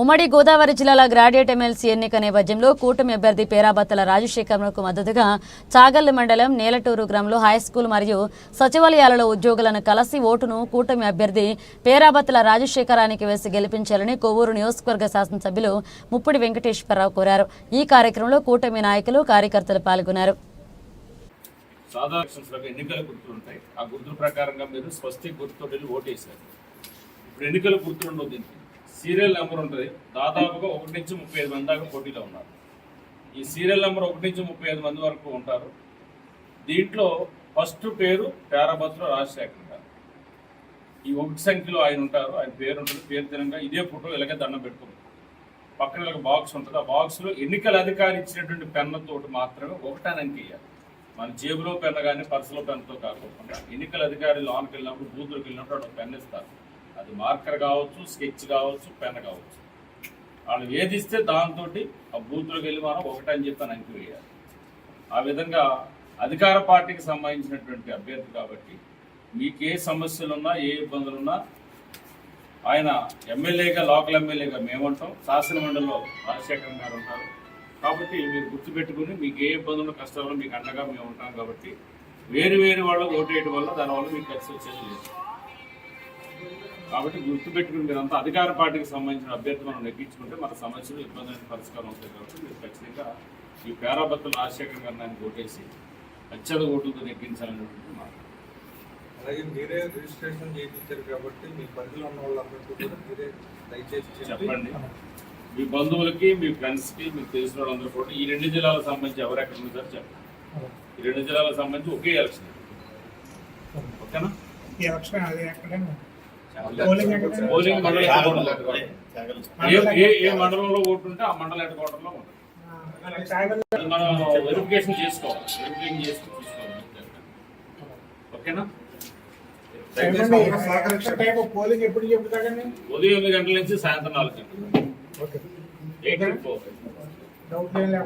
ఉమ్మడి గోదావరి జిల్లాల graduate MLC ఎన్నిక నేపథ్యంలో కూటమి అభ్యర్థి పేరాబత్తల రాజశేఖర్కు మద్దతుగా చాగల్లు మండలం నేలటూరు గ్రామంలో హైస్కూల్ మరియు సచివాలయాలలో ఉద్యోగులను కలిసి ఓటును కూటమి అభ్యర్థి పేరాబత్తల రాజశేఖరానికి వేసి గెలిపించాలని కొవ్వూరు నియోజకవర్గ శాసనసభ్యులు ముప్పిడి వెంకటేశ్వరరావు కోరారు. ఈ కార్యక్రమంలో కూటమి నాయకులు కార్యకర్తలు పాల్గొన్నారు. సాధారణ ఎన్నికల గుర్తులు ఉంటాయి. ఆ గుర్తుల ప్రకారంగా మీరు స్వస్తి గుర్తుతో ఓటేశారు. ఇప్పుడు ఎన్నికల గుర్తులు ఉండవు దీనికి. సీరియల్ నెంబర్ ఉంటుంది. దాదాపుగా ఒకటి నుంచి ముప్పై ఐదు మంది దాకా పోటీలో ఉన్నారు. ఈ సీరియల్ నెంబర్ ఒకటి నుంచి ముప్పై ఐదు మంది వరకు ఉంటారు. దీంట్లో ఫస్ట్ పేరు పేరాభద్ర రాజశేఖర్ గారు ఈ ఒకటి సంఖ్యలో ఆయన ఉంటారు. ఆయన పేరు ఉంటుంది. పేరు తినంగా ఇదే ఫోటో ఇలాగే దండం పెట్టుకుంటారు. పక్కన ఒక బాక్స్ ఉంటుంది. ఆ బాక్స్లో ఎన్నికల అధికారి ఇచ్చినటువంటి పెన్నతోటి మాత్రమే ఒకటాని ఇయ్యాలి. మన జేబులో పెన్న కానీ పర్సులో పెన్తో కాకుండా ఎన్నికల అధికారి లోన్కి వెళ్ళినప్పుడు బూత్లోకి వెళ్ళినప్పుడు ఒక పెన్ ఇస్తారు. అది మార్కర్ కావచ్చు స్కెచ్ కావచ్చు పెన్ కావచ్చు. వాళ్ళు ఏదిస్తే దాంతో ఆ బూత్లోకి వెళ్ళి మనం ఒకటని చెప్పి అని అంకి వేయాలి ఆ విధంగా అధికార పార్టీకి సంబంధించినటువంటి అభ్యర్థి కాబట్టి మీకు ఏ సమస్యలున్నా ఏ ఇబ్బందులున్నా ఆయన ఎమ్మెల్యేగా లోకల్ ఎమ్మెల్యేగా మేమంటాం. శాసనమండలిలో రాజశేఖర్ గారు ఉంటారు. కాబట్టి మీరు గుర్తుపెట్టుకుని మీకు ఏ ఇబ్బందులు కష్టాలు మీకు అండగా మేము ఉంటాం కాబట్టి వేరు వేరు వాళ్ళు ఓటేయడం వల్ల దానివల్ల మీకు కలిసి వచ్చేది లేదు. కాబట్టి గుర్తుపెట్టుకుని మీరంతా అధికార పార్టీకి సంబంధించిన అభ్యర్థి మనం నెగ్గించుకుంటే మన సమస్యలు ఇబ్బందులకు పరిష్కారం అవుతాయి కాబట్టి మీరు ఖచ్చితంగా ఈ పేరాబత్తుల రాజశేఖర్ గారిని ఆయన ఓటేసి అత్యధిక ఓటుతో నెగ్గించాలనేటువంటి మాట. అలాగే మీరే రిజిస్ట్రేషన్ చేయించారు కాబట్టి మీ పరిధిలో ఉన్న వాళ్ళందరికీ కూడా మీరే దయచేసి చెప్పి చెప్పండి. మీ బంధువులకి మీ ఫ్రెండ్స్కి మీకు తెలిసిన వాళ్ళందరూ కూడా ఈ రెండు జిల్లాలకు సంబంధించి ఎవరు ఎక్కడ ఉన్నారో చెప్పండి. ఈ రెండు జిల్లాలకు సంబంధించి ఒకే ఎలక్షన్. ఓకేనా? ఈ ఎలక్షన్ అది ఎక్కడ? పోలింగ్ మండలం ఏ- మండలంలో ఓటు ఉంటే ఆ మండల హెడ్ క్వార్టర్లో ఉంటుంది మనం వెరిఫికేషన్ చేసుకోవాలి. వెరిఫికేషన్ చేసుకుని చూసుకోవాలి ఓకేనా? చెప్పండి ఎలక్షన్ టైం పోలింగ్ ఎప్పుడు ఉదయం ఎనిమిది గంటల నుంచి సాయంత్రం నాలుగు గంటలు. ఓకే. డౌట్ లేకుండా.